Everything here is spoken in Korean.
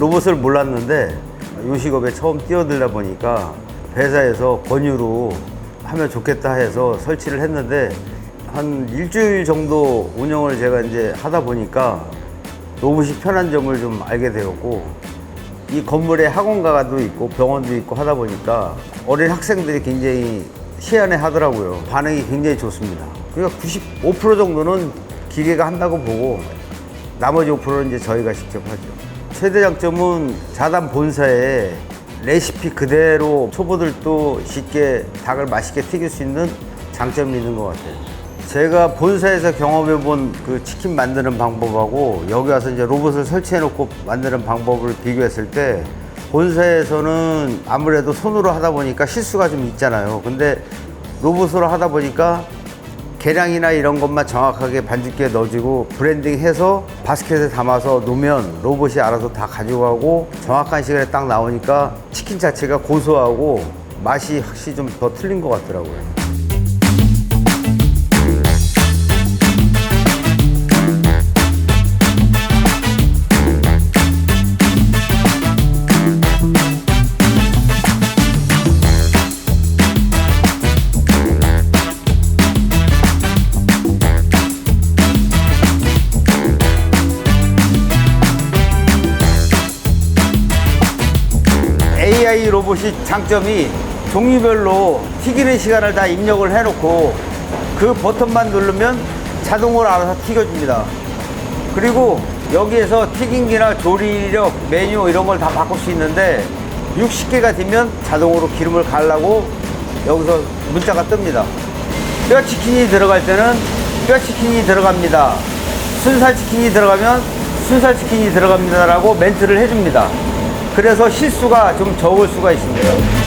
로봇을 몰랐는데 요식업에 처음 뛰어들다 보니까 회사에서 권유로 하면 좋겠다 해서 설치를 했는데 한 일주일 정도 운영을 제가 이제 하다 보니까 로봇이 편한 점을 좀 알게 되었고 이 건물에 학원가도 있고 병원도 있고 하다 보니까 어린 학생들이 굉장히 희한해 하더라고요. 반응이 굉장히 좋습니다. 그러니까 95% 정도는 기계가 한다고 보고 나머지 5%는 이제 저희가 직접 하죠. 최대 장점은 자단 본사에 레시피 그대로 초보들도 쉽게 닭을 맛있게 튀길 수 있는 장점이 있는 것 같아요. 제가 본사에서 경험해 본 그 치킨 만드는 방법하고 여기 와서 이제 로봇을 설치해 놓고 만드는 방법을 비교했을 때 본사에서는 아무래도 손으로 하다 보니까 실수가 좀 있잖아요. 근데 로봇으로 하다 보니까 계량이나 이런 것만 정확하게 반죽기에 넣어주고 브랜딩해서 바스켓에 담아서 놓으면 로봇이 알아서 다 가져가고 정확한 시간에 딱 나오니까 치킨 자체가 고소하고 맛이 확실히 좀 더 틀린 것 같더라고요. AI 로봇이 장점이 종류별로 튀기는 시간을 다 입력을 해놓고 그 버튼만 누르면 자동으로 알아서 튀겨줍니다. 그리고 여기에서 튀김기나 조리력, 메뉴 이런 걸 다 바꿀 수 있는데 60개가 되면 자동으로 기름을 갈라고 여기서 문자가 뜹니다. 뼈 치킨이 들어갈 때는 뼈 치킨이 들어갑니다. 순살 치킨이 들어가면 순살 치킨이 들어갑니다라고 멘트를 해줍니다. 그래서 실수가 좀 적을 수가 있습니다.